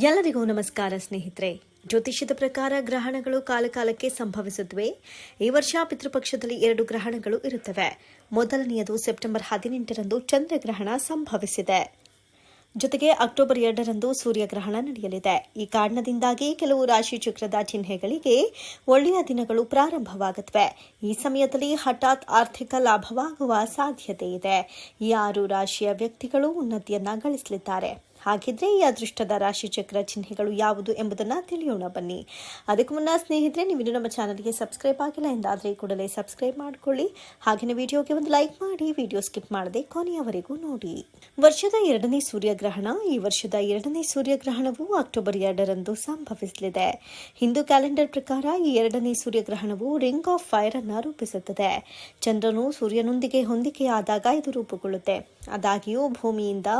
ಎಲ್ಲರಿಗೂ ನಮಸ್ಕಾರ ಸ್ನೇಹಿತರೆ. ಜ್ಯೋತಿಷ್ಯದ ಪ್ರಕಾರ ಗ್ರಹಣಗಳು ಕಾಲಕಾಲಕ್ಕೆ ಸಂಭವಿಸುತ್ತವೆ. ಈ ವರ್ಷ ಪಿತೃಪಕ್ಷದಲ್ಲಿ ಎರಡು ಗ್ರಹಣಗಳು ಇರುತ್ತವೆ. ಮೊದಲನೆಯದು ಸೆಪ್ಟೆಂಬರ್ ಹದಿನೆಂಟರಂದು ಚಂದ್ರಗ್ರಹಣ ಸಂಭವಿಸಿದೆ. ಜೊತೆಗೆ ಅಕ್ಟೋಬರ್ ಎರಡರಂದು ಸೂರ್ಯಗ್ರಹಣ ನಡೆಯಲಿದೆ. ಈ ಕಾರಣದಿಂದಾಗಿ ಕೆಲವು ರಾಶಿ ಚಕ್ರದ ಚಿಹ್ನೆಗಳಿಗೆ ಒಳ್ಳೆಯ ದಿನಗಳು ಪ್ರಾರಂಭವಾಗುತ್ತವೆ. ಈ ಸಮಯದಲ್ಲಿ ಹಠಾತ್ ಆರ್ಥಿಕ ಲಾಭವಾಗುವ ಸಾಧ್ಯತೆ ಇದೆ. ಈ ಆರು ರಾಶಿಯ ವ್ಯಕ್ತಿಗಳು ಉನ್ನತಿಯನ್ನ ಗಳಿಸಲಿದ್ದಾರೆ. ಹಾಗಿದ್ರೆ ಈ ಅದೃಷ್ಟದ ರಾಶಿ ಚಕ್ರ ಚಿಹ್ನೆಗಳು ಯಾವುದು ಎಂಬುದನ್ನು ತಿಳಿಯೋಣ ಬನ್ನಿ. ಅದಕ್ಕೂ ಮುನ್ನ ಸ್ನೇಹಿತರೆ ನೀವು ನಮ್ಮ ಚಾನಲ್ಗೆ ಸಬ್ಸ್ಕ್ರೈಬ್ ಆಗಿಲ್ಲ ಎಂದಾದರೆ ಕೂಡಲೇ ಸಬ್ಸ್ಕ್ರೈಬ್ ಮಾಡಿಕೊಳ್ಳಿ. ಹಾಗೆಯೇ ವಿಡಿಯೋಗೆ ಒಂದು ಲೈಕ್ ಮಾಡಿ, ವಿಡಿಯೋ ಸ್ಕಿಪ್ ಮಾಡದೆ ಕೊನೆಯವರೆಗೂ ನೋಡಿ. ವರ್ಷದ ಎರಡನೇ ಸೂರ್ಯಗ್ರಹಣ, ಈ ವರ್ಷದ ಎರಡನೇ ಸೂರ್ಯಗ್ರಹಣವು ಅಕ್ಟೋಬರ್ ಎರಡರಂದು ಸಂಭವಿಸಲಿದೆ. ಹಿಂದೂ ಕ್ಯಾಲೆಂಡರ್ ಪ್ರಕಾರ ಈ ಎರಡನೇ ಸೂರ್ಯಗ್ರಹಣವು ರಿಂಗ್ ಆಫ್ ಫೈರ್ ಅನ್ನು ರೂಪಿಸುತ್ತದೆ. ಚಂದ್ರನು ಸೂರ್ಯನೊಂದಿಗೆ ಹೊಂದಿಕೆಯಾದಾಗ ಇದು ರೂಪುಗೊಳ್ಳುತ್ತೆ. ಆದಾಗ್ಯೂ ಭೂಮಿಯಿಂದ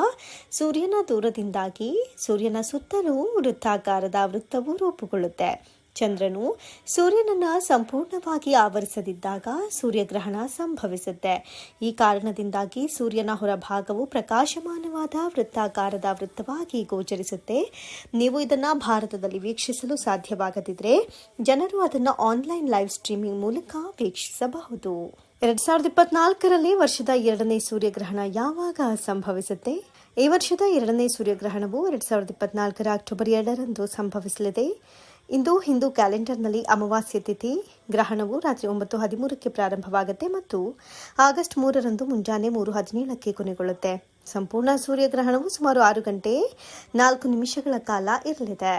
ಸೂರ್ಯನ ದೂರದಿಂದಾಗಿ ಸೂರ್ಯನ ಸುತ್ತಲೂ ವೃತ್ತಾಕಾರದ ವೃತ್ತವು ರೂಪುಗೊಳ್ಳುತ್ತೆ. ಚಂದ್ರನು ಸೂರ್ಯನನ್ನ ಸಂಪೂರ್ಣವಾಗಿ ಆವರಿಸದಿದ್ದಾಗ ಸೂರ್ಯಗ್ರಹಣ ಸಂಭವಿಸುತ್ತೆ. ಈ ಕಾರಣದಿಂದಾಗಿ ಸೂರ್ಯನ ಹೊರಭಾಗವು ಪ್ರಕಾಶಮಾನವಾದ ವೃತ್ತಾಕಾರದ ವೃತ್ತವಾಗಿ ಗೋಚರಿಸುತ್ತೆ. ನೀವು ಇದನ್ನು ಭಾರತದಲ್ಲಿ ವೀಕ್ಷಿಸಲು ಸಾಧ್ಯವಾಗದಿದ್ದರೆ ಜನರು ಅದನ್ನು ಆನ್ಲೈನ್ ಲೈವ್ ಸ್ಟ್ರೀಮಿಂಗ್ ಮೂಲಕ ವೀಕ್ಷಿಸಬಹುದು. ಎರಡ್ ಸಾವಿರದ ಇಪ್ಪತ್ನಾಲ್ಕರಲ್ಲಿ ವರ್ಷದ ಎರಡನೇ ಸೂರ್ಯಗ್ರಹಣ ಯಾವಾಗ ಸಂಭವಿಸುತ್ತೆ? ಈ ವರ್ಷದ ಎರಡನೇ ಸೂರ್ಯಗ್ರಹಣವು ಎರಡು ಸಾವಿರದ ಇಪ್ಪತ್ನಾಲ್ಕರ ಅಕ್ಟೋಬರ್ ಎರಡರಂದು ಸಂಭವಿಸಲಿದೆ. ಇಂದು ಹಿಂದೂ ಕ್ಯಾಲೆಂಡರ್ನಲ್ಲಿ ಅಮಾವಾಸ್ಯ ತಿಥಿ, ಗ್ರಹಣವು ರಾತ್ರಿ ಒಂಬತ್ತು ಹದಿಮೂರಕ್ಕೆ ಪ್ರಾರಂಭವಾಗುತ್ತೆ ಮತ್ತು ಆಗಸ್ಟ್ ಮೂರರಂದು ಮುಂಜಾನೆ ಮೂರು ಹದಿನೇಳಕ್ಕೆ ಕೊನೆಗೊಳ್ಳುತ್ತೆ. ಸಂಪೂರ್ಣ ಸೂರ್ಯಗ್ರಹಣವು ಸುಮಾರು ಆರು ಗಂಟೆ ನಾಲ್ಕು ನಿಮಿಷಗಳ ಕಾಲ ಇರಲಿದೆ.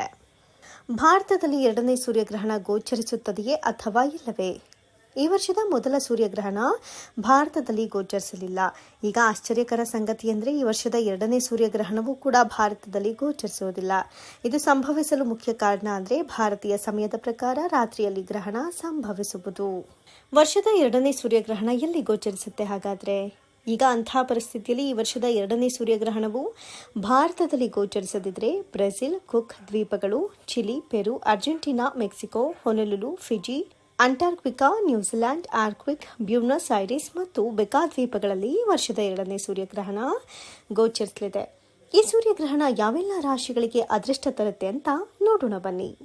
ಭಾರತದಲ್ಲಿ ಎರಡನೇ ಸೂರ್ಯಗ್ರಹಣ ಗೋಚರಿಸುತ್ತದೆಯೇ ಅಥವಾ ಇಲ್ಲವೇ? ಈ ವರ್ಷದ ಮೊದಲ ಸೂರ್ಯಗ್ರಹಣ ಭಾರತದಲ್ಲಿ ಗೋಚರಿಸಲಿಲ್ಲ. ಈಗ ಆಶ್ಚರ್ಯಕರ ಸಂಗತಿ ಅಂದರೆ ಈ ವರ್ಷದ ಎರಡನೇ ಸೂರ್ಯಗ್ರಹಣವೂ ಕೂಡ ಭಾರತದಲ್ಲಿ ಗೋಚರಿಸುವುದಿಲ್ಲ. ಇದು ಸಂಭವಿಸಲು ಮುಖ್ಯ ಕಾರಣ ಅಂದರೆ ಭಾರತೀಯ ಸಮಯದ ಪ್ರಕಾರ ರಾತ್ರಿಯಲ್ಲಿ ಗ್ರಹಣ ಸಂಭವಿಸುವುದು. ವರ್ಷದ ಎರಡನೇ ಸೂರ್ಯಗ್ರಹಣ ಎಲ್ಲಿ ಗೋಚರಿಸುತ್ತೆ ಹಾಗಾದರೆ? ಈಗ ಅಂತಹ ಪರಿಸ್ಥಿತಿಯಲ್ಲಿ ಈ ವರ್ಷದ ಎರಡನೇ ಸೂರ್ಯಗ್ರಹಣವು ಭಾರತದಲ್ಲಿ ಗೋಚರಿಸದಿದ್ದರೆ ಬ್ರೆಜಿಲ್, ಕುಕ್ ದ್ವೀಪಗಳು, Chile, Peru, Argentina, Mexico, Honolulu, Fiji Antarctica New Zealand Arctic Buenos Aires ಮತ್ತು ಬೆಕಾ ದ್ವೀಪಗಳಲ್ಲಿ ವರ್ಷದ ಎರಡನೇ ಸೂರ್ಯಗ್ರಹಣ ಗೋಚರಿಸಲಿದೆ. ಈ ಸೂರ್ಯಗ್ರಹಣ ಯಾವೆಲ್ಲ ರಾಶಿಗಳಿಗೆ ಅದೃಷ್ಟ ತರುತ್ತೆ ಅಂತ ನೋಡೋಣ ಬನ್ನಿ.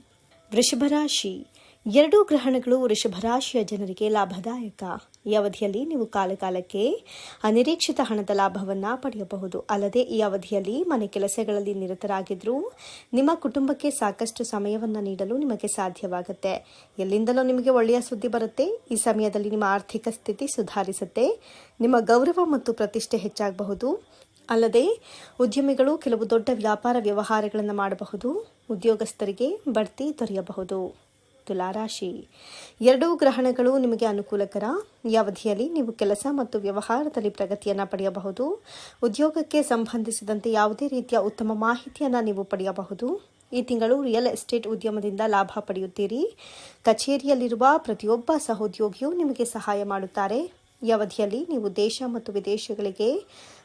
ವೃಷಭ ರಾಶಿ. ಎರಡೂ ಗ್ರಹಣಗಳು ವೃಷಭ ರಾಶಿಯ ಜನರಿಗೆ ಲಾಭದಾಯಕ. ಈ ಅವಧಿಯಲ್ಲಿ ನೀವು ಕಾಲಕಾಲಕ್ಕೆ ಅನಿರೀಕ್ಷಿತ ಹಣದ ಲಾಭವನ್ನು ಪಡೆಯಬಹುದು. ಅಲ್ಲದೆ ಈ ಅವಧಿಯಲ್ಲಿ ಮನೆ ಕೆಲಸಗಳಲ್ಲಿ ನಿರತರಾಗಿದ್ದರೂ ನಿಮ್ಮ ಕುಟುಂಬಕ್ಕೆ ಸಾಕಷ್ಟು ಸಮಯವನ್ನು ನೀಡಲು ನಿಮಗೆ ಸಾಧ್ಯವಾಗುತ್ತೆ. ಎಲ್ಲಿಂದಲೂ ನಿಮಗೆ ಒಳ್ಳೆಯ ಸುದ್ದಿ ಬರುತ್ತೆ, ಈ ಸಮಯದಲ್ಲಿ ನಿಮ್ಮ ಆರ್ಥಿಕ ಸ್ಥಿತಿ ಸುಧಾರಿಸುತ್ತೆ, ನಿಮ್ಮ ಗೌರವ ಮತ್ತು ಪ್ರತಿಷ್ಠೆ ಹೆಚ್ಚಾಗಬಹುದು. ಅಲ್ಲದೆ ಉದ್ಯಮಿಗಳು ಕೆಲವು ದೊಡ್ಡ ವ್ಯಾಪಾರ ವ್ಯವಹಾರಗಳನ್ನು ಮಾಡಬಹುದು, ಉದ್ಯೋಗಸ್ಥರಿಗೆ ಬಡ್ತಿ ದೊರೆಯಬಹುದು. ತುಲಾರಾಶಿ ಎರಡೂ ಗ್ರಹಣಗಳು ನಿಮಗೆ ಅನುಕೂಲಕರ. ಈ ಅವಧಿಯಲ್ಲಿ ನೀವು ಕೆಲಸ ಮತ್ತು ವ್ಯವಹಾರದಲ್ಲಿ ಪ್ರಗತಿಯನ್ನು ಪಡೆಯಬಹುದು. ಉದ್ಯೋಗಕ್ಕೆ ಸಂಬಂಧಿಸಿದಂತೆ ಯಾವುದೇ ರೀತಿಯ ಉತ್ತಮ ಮಾಹಿತಿಯನ್ನು ನೀವು ಪಡೆಯಬಹುದು. ಈ ತಿಂಗಳು ರಿಯಲ್ ಎಸ್ಟೇಟ್ ಉದ್ಯಮದಿಂದ ಲಾಭ ಪಡೆಯುತ್ತೀರಿ. ಕಚೇರಿಯಲ್ಲಿರುವ ಪ್ರತಿಯೊಬ್ಬ ಸಹೋದ್ಯೋಗಿಯು ನಿಮಗೆ ಸಹಾಯ ಮಾಡುತ್ತಾರೆ. ಈ ಅವಧಿಯಲ್ಲಿ ನೀವು ದೇಶ ಮತ್ತು ವಿದೇಶಗಳಿಗೆ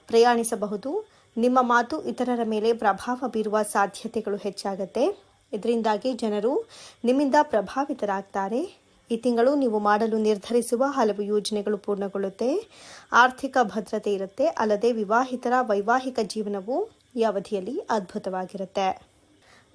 ಪ್ರಯಾಣಿಸಬಹುದು. ನಿಮ್ಮ ಮಾತು ಇತರರ ಮೇಲೆ ಪ್ರಭಾವ ಬೀರುವ ಸಾಧ್ಯತೆಗಳು ಹೆಚ್ಚಾಗುತ್ತೆ. ಇದರಿಂದಾಗಿ ಜನರು ನಿಮ್ಮಿಂದ ಪ್ರಭಾವಿತರಾಗ್ತಾರೆ. ಈ ತಿಂಗಳು ನೀವು ಮಾಡಲು ನಿರ್ಧರಿಸುವ ಹಲವು ಯೋಜನೆಗಳು ಪೂರ್ಣಗೊಳ್ಳುತ್ತೆ. ಆರ್ಥಿಕ ಭದ್ರತೆ ಇರುತ್ತೆ. ಅಲ್ಲದೆ ವಿವಾಹಿತರ ವೈವಾಹಿಕ ಜೀವನವು ಈ ಅವಧಿಯಲ್ಲಿ ಅದ್ಭುತವಾಗಿರುತ್ತೆ.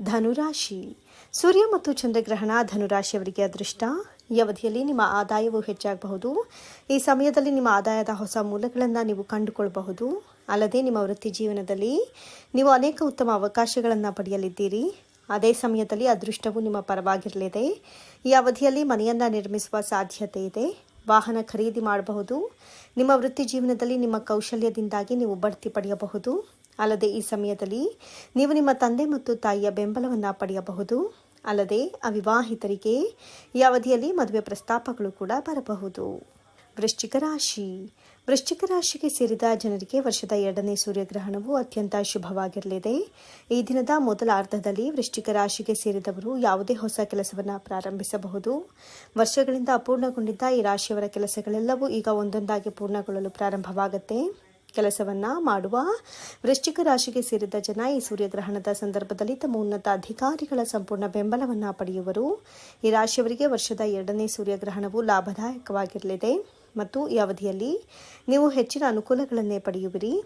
ಧನುರಾಶಿ. ಸೂರ್ಯ ಮತ್ತು ಚಂದ್ರಗ್ರಹಣ ಧನುರಾಶಿಯವರಿಗೆ ಅದೃಷ್ಟ. ಈ ಅವಧಿಯಲ್ಲಿ ನಿಮ್ಮ ಆದಾಯವು ಹೆಚ್ಚಾಗಬಹುದು. ಈ ಸಮಯದಲ್ಲಿ ನಿಮ್ಮ ಆದಾಯದ ಹೊಸ ಮೂಲಗಳನ್ನು ನೀವು ಕಂಡುಕೊಳ್ಳಬಹುದು ಅಲ್ಲದೆ ನಿಮ್ಮ ವೃತ್ತಿ ಜೀವನದಲ್ಲಿ ನೀವು ಅನೇಕ ಉತ್ತಮ ಅವಕಾಶಗಳನ್ನು ಪಡೆಯಲಿದ್ದೀರಿ. ಅದೇ ಸಮಯದಲ್ಲಿ ಅದೃಷ್ಟವು ನಿಮ್ಮ ಪರವಾಗಿರಲಿದೆ. ಈ ಅವಧಿಯಲ್ಲಿ ಮನೆಯನ್ನು ನಿರ್ಮಿಸುವ ಸಾಧ್ಯತೆ ಇದೆ. ವಾಹನ ಖರೀದಿ ಮಾಡಬಹುದು. ನಿಮ್ಮ ವೃತ್ತಿ ಜೀವನದಲ್ಲಿ ನಿಮ್ಮ ಕೌಶಲ್ಯದಿಂದಾಗಿ ನೀವು ಬಡ್ತಿ ಪಡೆಯಬಹುದು. ಅಲ್ಲದೆ ಈ ಸಮಯದಲ್ಲಿ ನೀವು ನಿಮ್ಮ ತಂದೆ ಮತ್ತು ತಾಯಿಯ ಬೆಂಬಲವನ್ನು ಪಡೆಯಬಹುದು. ಅಲ್ಲದೆ ಅವಿವಾಹಿತರಿಗೆ ಈ ಅವಧಿಯಲ್ಲಿ ಮದುವೆ ಪ್ರಸ್ತಾಪಗಳು ಕೂಡ ಬರಬಹುದು. ವೃಶ್ಚಿಕ ರಾಶಿ. ವೃಶ್ಚಿಕ ರಾಶಿಗೆ ಸೇರಿದ ಜನರಿಗೆ ವರ್ಷದ ಎರಡನೇ ಸೂರ್ಯಗ್ರಹಣವು ಅತ್ಯಂತ ಶುಭವಾಗಿರಲಿದೆ. ಈ ದಿನದ ಮೊದಲ ಅರ್ಧದಲ್ಲಿ ವೃಶ್ಚಿಕ ರಾಶಿಗೆ ಸೇರಿದವರು ಯಾವುದೇ ಹೊಸ ಕೆಲಸವನ್ನು ಪ್ರಾರಂಭಿಸಬಹುದು. ವರ್ಷಗಳಿಂದ ಅಪೂರ್ಣಗೊಂಡಿದ್ದ ಈ ರಾಶಿಯವರ ಕೆಲಸಗಳೆಲ್ಲವೂ ಈಗ ಒಂದೊಂದಾಗಿ ಪೂರ್ಣಗೊಳ್ಳಲು ಪ್ರಾರಂಭವಾಗುತ್ತೆ. ಕೆಲಸವನ್ನ ಮಾಡುವ ವೃಶ್ಚಿಕ ರಾಶಿಗೆ ಸೇರಿದ ಜನ ಈ ಸೂರ್ಯಗ್ರಹಣದ ಸಂದರ್ಭದಲ್ಲಿ ತಮ್ಮ ಉನ್ನತ ಅಧಿಕಾರಿಗಳ ಸಂಪೂರ್ಣ ಬೆಂಬಲವನ್ನು ಪಡೆಯುವರು. ಈ ರಾಶಿಯವರಿಗೆ ವರ್ಷದ ಎರಡನೇ ಸೂರ್ಯಗ್ರಹಣವು ಲಾಭದಾಯಕವಾಗಿರಲಿದೆ. ಮತ್ತು ಈ ಅವಧಿಯಲ್ಲಿ ನೀವು ಹೆಚ್ಚಿನ ಅನುಕೂಲಗಳನ್ನೇ ಪಡೆಯುವಿರಿ.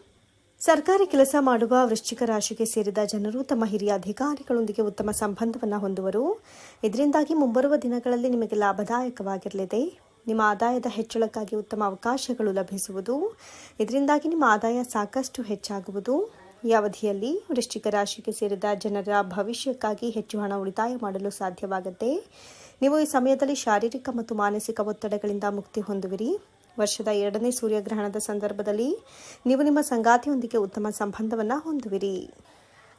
ಸರ್ಕಾರಿ ಕೆಲಸ ಮಾಡುವ ವೃಶ್ಚಿಕ ರಾಶಿಗೆ ಸೇರಿದ ಜನರು ತಮ್ಮ ಹಿರಿಯ ಅಧಿಕಾರಿಗಳೊಂದಿಗೆ ಉತ್ತಮ ಸಂಬಂಧವನ್ನು ಹೊಂದುವರು. ಇದರಿಂದಾಗಿ ಮುಂಬರುವ ದಿನಗಳಲ್ಲಿ ನಿಮಗೆ ಲಾಭದಾಯಕವಾಗಿರಲಿದೆ. ನಿಮ್ಮ ಆದಾಯದ ಹೆಚ್ಚಳಕ್ಕಾಗಿ ಉತ್ತಮ ಅವಕಾಶಗಳು ಲಭಿಸುವುದು. ಇದರಿಂದಾಗಿ ನಿಮ್ಮ ಆದಾಯ ಸಾಕಷ್ಟು ಹೆಚ್ಚಾಗುವುದು. ಈ ಅವಧಿಯಲ್ಲಿ ವೃಶ್ಚಿಕ ರಾಶಿಗೆ ಸೇರಿದ ಜನರ ಭವಿಷ್ಯಕ್ಕಾಗಿ ಹೆಚ್ಚು ಹಣ ಉಳಿತಾಯ ಮಾಡಲು ಸಾಧ್ಯವಾಗುತ್ತೆ. ನೀವು ಈ ಸಮಯದಲ್ಲಿ ಶಾರೀರಿಕ ಮತ್ತು ಮಾನಸಿಕ ಒತ್ತಡಗಳಿಂದ ಮುಕ್ತಿ ಹೊಂದುವಿರಿ. ವರ್ಷದ ಎರಡನೇ ಸೂರ್ಯಗ್ರಹಣದ ಸಂದರ್ಭದಲ್ಲಿ ನೀವು ನಿಮ್ಮ ಸಂಗಾತಿಯೊಂದಿಗೆ ಉತ್ತಮ ಸಂಬಂಧವನ್ನು ಹೊಂದುವಿರಿ.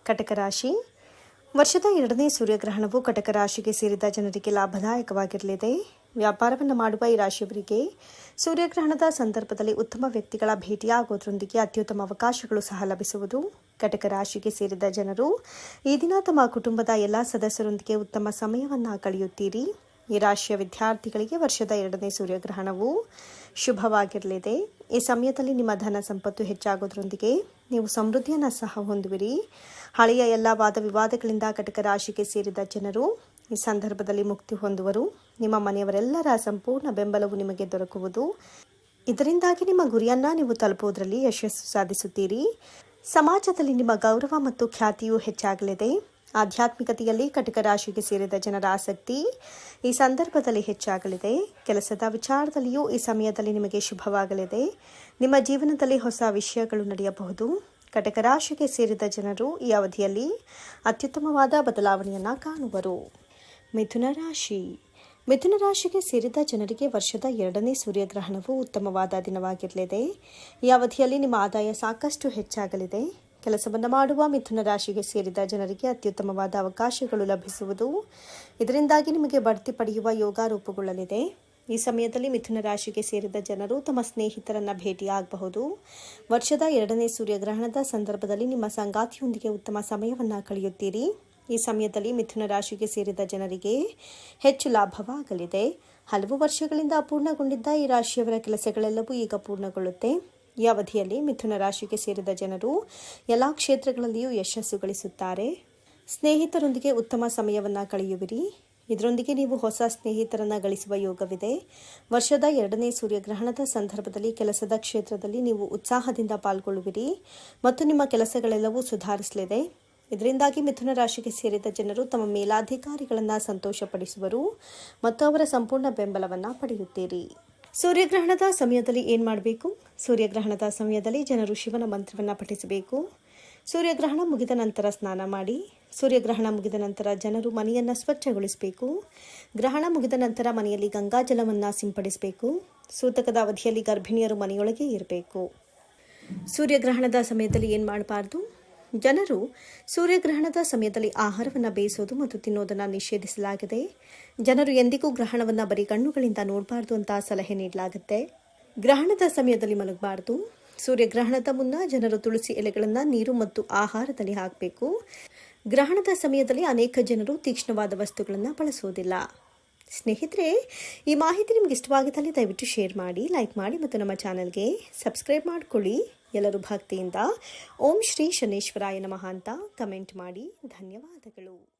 ಕಟಕ ರಾಶಿ. ವರ್ಷದ ಎರಡನೇ ಸೂರ್ಯಗ್ರಹಣವು ಕಟಕ ರಾಶಿಗೆ ಸೇರಿದ ಜನರಿಗೆ ಲಾಭದಾಯಕವಾಗಿರಲಿದೆ. ವ್ಯಾಪಾರವನ್ನು ಮಾಡುವ ಈ ರಾಶಿಯವರಿಗೆ ಸೂರ್ಯಗ್ರಹಣದ ಸಂದರ್ಭದಲ್ಲಿ ಉತ್ತಮ ವ್ಯಕ್ತಿಗಳ ಭೇಟಿಯಾಗೋದ್ರೊಂದಿಗೆ ಅತ್ಯುತ್ತಮ ಅವಕಾಶಗಳು ಸಹ ಲಭಿಸುವುದು. ಕಟಕ ರಾಶಿಗೆ ಸೇರಿದ ಜನರು, ಈ ದಿನ ತಮ್ಮ ಕುಟುಂಬದ ಎಲ್ಲ ಸದಸ್ಯರೊಂದಿಗೆ ಉತ್ತಮ ಸಮಯವನ್ನು ಕಳೆಯುತ್ತೀರಿ. ಈ ರಾಶಿಯ ವಿದ್ಯಾರ್ಥಿಗಳಿಗೆ ವರ್ಷದ ಎರಡನೇ ಸೂರ್ಯಗ್ರಹಣವು ಶುಭವಾಗಿರಲಿದೆ. ಈ ಸಮಯದಲ್ಲಿ ನಿಮ್ಮ ಧನ ಸಂಪತ್ತು ಹೆಚ್ಚಾಗೋದ್ರೊಂದಿಗೆ ನೀವು ಸಮೃದ್ಧಿಯನ್ನು ಸಹ ಹೊಂದುವಿರಿ. ಹಳೆಯ ಎಲ್ಲ ವಾದ ವಿವಾದಗಳಿಂದ ಕಟಕ ರಾಶಿಗೆ ಸೇರಿದ ಜನರು ಈ ಸಂದರ್ಭದಲ್ಲಿ ಮುಕ್ತಿ ಹೊಂದುವರು. ನಿಮ್ಮ ಮನೆಯವರೆಲ್ಲರ ಸಂಪೂರ್ಣ ಬೆಂಬಲವು ನಿಮಗೆ ದೊರಕುವುದು. ಇದರಿಂದಾಗಿ ನಿಮ್ಮ ಗುರಿಯನ್ನ ನೀವು ತಲುಪುವುದರಲ್ಲಿ ಯಶಸ್ಸು ಸಾಧಿಸುತ್ತೀರಿ. ಸಮಾಜದಲ್ಲಿ ನಿಮ್ಮ ಗೌರವ ಮತ್ತು ಖ್ಯಾತಿಯು ಹೆಚ್ಚಾಗಲಿದೆ. ಆಧ್ಯಾತ್ಮಿಕತೆಯಲ್ಲಿ ಕಟಕ ರಾಶಿಗೆ ಸೇರಿದ ಜನರ ಆಸಕ್ತಿ ಈ ಸಂದರ್ಭದಲ್ಲಿ ಹೆಚ್ಚಾಗಲಿದೆ. ಕೆಲಸದ ವಿಚಾರದಲ್ಲಿಯೂ ಈ ಸಮಯದಲ್ಲಿ ನಿಮಗೆ ಶುಭವಾಗಲಿದೆ. ನಿಮ್ಮ ಜೀವನದಲ್ಲಿ ಹೊಸ ವಿಷಯಗಳು ನಡೆಯಬಹುದು. ಕಟಕ ರಾಶಿಗೆ ಸೇರಿದ ಜನರು ಈ ಅವಧಿಯಲ್ಲಿ ಅತ್ಯುತ್ತಮವಾದ ಬದಲಾವಣೆಯನ್ನು ಕಾಣುವರು. ಮಿಥುನ ರಾಶಿ. ಮಿಥುನ ರಾಶಿಗೆ ಸೇರಿದ ಜನರಿಗೆ ವರ್ಷದ ಎರಡನೇ ಸೂರ್ಯಗ್ರಹಣವು ಉತ್ತಮವಾದ ದಿನವಾಗಿರಲಿದೆ. ಈ ಅವಧಿಯಲ್ಲಿ ನಿಮ್ಮ ಆದಾಯ ಸಾಕಷ್ಟು ಹೆಚ್ಚಾಗಲಿದೆ. ಕೆಲಸವನ್ನು ಮಾಡುವ ಮಿಥುನ ರಾಶಿಗೆ ಸೇರಿದ ಜನರಿಗೆ ಅತ್ಯುತ್ತಮವಾದ ಅವಕಾಶಗಳು ಲಭಿಸುವುದು. ಇದರಿಂದಾಗಿ ನಿಮಗೆ ಬಡ್ತಿ ಪಡೆಯುವ ಯೋಗ ರೂಪುಗೊಳ್ಳಲಿದೆ. ಈ ಸಮಯದಲ್ಲಿ ಮಿಥುನ ರಾಶಿಗೆ ಸೇರಿದ ಜನರು ತಮ್ಮ ಸ್ನೇಹಿತರನ್ನು ಭೇಟಿಯಾಗಬಹುದು. ವರ್ಷದ ಎರಡನೇ ಸೂರ್ಯಗ್ರಹಣದ ಸಂದರ್ಭದಲ್ಲಿ ನಿಮ್ಮ ಸಂಗಾತಿಯೊಂದಿಗೆ ಉತ್ತಮ ಸಮಯವನ್ನು ಕಳೆಯುತ್ತೀರಿ. ಈ ಸಮಯದಲ್ಲಿ ಮಿಥುನ ರಾಶಿಗೆ ಸೇರಿದ ಜನರಿಗೆ ಹೆಚ್ಚು ಲಾಭವಾಗಲಿದೆ. ಹಲವು ವರ್ಷಗಳಿಂದ ಅಪೂರ್ಣಗೊಂಡಿದ್ದ ಈ ರಾಶಿಯವರ ಕೆಲಸಗಳೆಲ್ಲವೂ ಈಗ ಪೂರ್ಣಗೊಳ್ಳುತ್ತೆ. ಈ ಅವಧಿಯಲ್ಲಿ ಮಿಥುನ ರಾಶಿಗೆ ಸೇರಿದ ಜನರು ಎಲ್ಲ ಕ್ಷೇತ್ರಗಳಲ್ಲಿಯೂ ಯಶಸ್ಸು ಗಳಿಸುತ್ತಾರೆ. ಸ್ನೇಹಿತರೊಂದಿಗೆ ಉತ್ತಮ ಸಮಯವನ್ನು ಕಳೆಯುವಿರಿ. ಇದರೊಂದಿಗೆ ನೀವು ಹೊಸ ಸ್ನೇಹಿತರನ್ನು ಗಳಿಸುವ ಯೋಗವಿದೆ. ವರ್ಷದ ಎರಡನೇ ಸೂರ್ಯಗ್ರಹಣದ ಸಂದರ್ಭದಲ್ಲಿ ಕೆಲಸದ ಕ್ಷೇತ್ರದಲ್ಲಿ ನೀವು ಉತ್ಸಾಹದಿಂದ ಪಾಲ್ಗೊಳ್ಳುವಿರಿ ಮತ್ತು ನಿಮ್ಮ ಕೆಲಸಗಳೆಲ್ಲವೂ ಸುಧಾರಿಸಲಿದೆ. ಇದರಿಂದಾಗಿ ಮಿಥುನ ರಾಶಿಗೆ ಸೇರಿದ ಜನರು ತಮ್ಮ ಮೇಲಾಧಿಕಾರಿಗಳನ್ನು ಸಂತೋಷಪಡಿಸುವರು ಮತ್ತು ಅವರ ಸಂಪೂರ್ಣ ಬೆಂಬಲವನ್ನು ಪಡೆಯುತ್ತೀರಿ. ಸೂರ್ಯಗ್ರಹಣದ ಸಮಯದಲ್ಲಿ ಏನು ಮಾಡಬೇಕು? ಸೂರ್ಯಗ್ರಹಣದ ಸಮಯದಲ್ಲಿ ಜನರು ಶಿವನ ಮಂತ್ರವನ್ನು ಪಠಿಸಬೇಕು. ಸೂರ್ಯಗ್ರಹಣ ಮುಗಿದ ನಂತರ ಸ್ನಾನ ಮಾಡಿ, ಸೂರ್ಯಗ್ರಹಣ ಮುಗಿದ ನಂತರ ಜನರು ಮನೆಯನ್ನು ಸ್ವಚ್ಛಗೊಳಿಸಬೇಕು. ಗ್ರಹಣ ಮುಗಿದ ನಂತರ ಮನೆಯಲ್ಲಿ ಗಂಗಾಜಲವನ್ನು ಸಿಂಪಡಿಸಬೇಕು. ಸೂತಕದ ಅವಧಿಯಲ್ಲಿ ಗರ್ಭಿಣಿಯರು ಮನೆಯೊಳಗೆ ಇರಬೇಕು. ಸೂರ್ಯಗ್ರಹಣದ ಸಮಯದಲ್ಲಿ ಏನು ಮಾಡಬಾರ್ದು? ಜನರು ಸೂರ್ಯಗ್ರಹಣದ ಸಮಯದಲ್ಲಿ ಆಹಾರವನ್ನು ಬೇಯಿಸೋದು ಮತ್ತು ತಿನ್ನೋದನ್ನು ನಿಷೇಧಿಸಲಾಗಿದೆ. ಜನರು ಎಂದಿಗೂ ಗ್ರಹಣವನ್ನು ಬರೀ ಕಣ್ಣುಗಳಿಂದ ನೋಡಬಾರ್ದು ಅಂತ ಸಲಹೆ ನೀಡಲಾಗುತ್ತೆ. ಗ್ರಹಣದ ಸಮಯದಲ್ಲಿ ಮಲಗಬಾರ್ದು. ಸೂರ್ಯಗ್ರಹಣದ ಮುನ್ನ ಜನರು ತುಳಸಿ ಎಲೆಗಳನ್ನು ನೀರು ಮತ್ತು ಆಹಾರದಲ್ಲಿ ಹಾಕಬೇಕು. ಗ್ರಹಣದ ಸಮಯದಲ್ಲಿ ಅನೇಕ ಜನರು ತೀಕ್ಷ್ಣವಾದ ವಸ್ತುಗಳನ್ನು ಬಳಸೋದಿಲ್ಲ. ಸ್ನೇಹಿತರೆ, ಈ ಮಾಹಿತಿ ನಿಮ್ಗೆ ಇಷ್ಟವಾಗಿದ್ದಲ್ಲಿ ದಯವಿಟ್ಟು ಶೇರ್ ಮಾಡಿ, ಲೈಕ್ ಮಾಡಿ ಮತ್ತು ನಮ್ಮ ಚಾನಲ್ಗೆ ಸಬ್ಸ್ಕ್ರೈಬ್ ಮಾಡಿಕೊಳ್ಳಿ. ಎಲ್ಲರೂ ಭಕ್ತಿಯಿಂದ. ಓಂ ಶ್ರೀ ಶನೇಶ್ವರಾಯ ನಮಃ ಅಂತ ಕಮೆಂಟ್ ಮಾಡಿ. ಧನ್ಯವಾದಗಳು.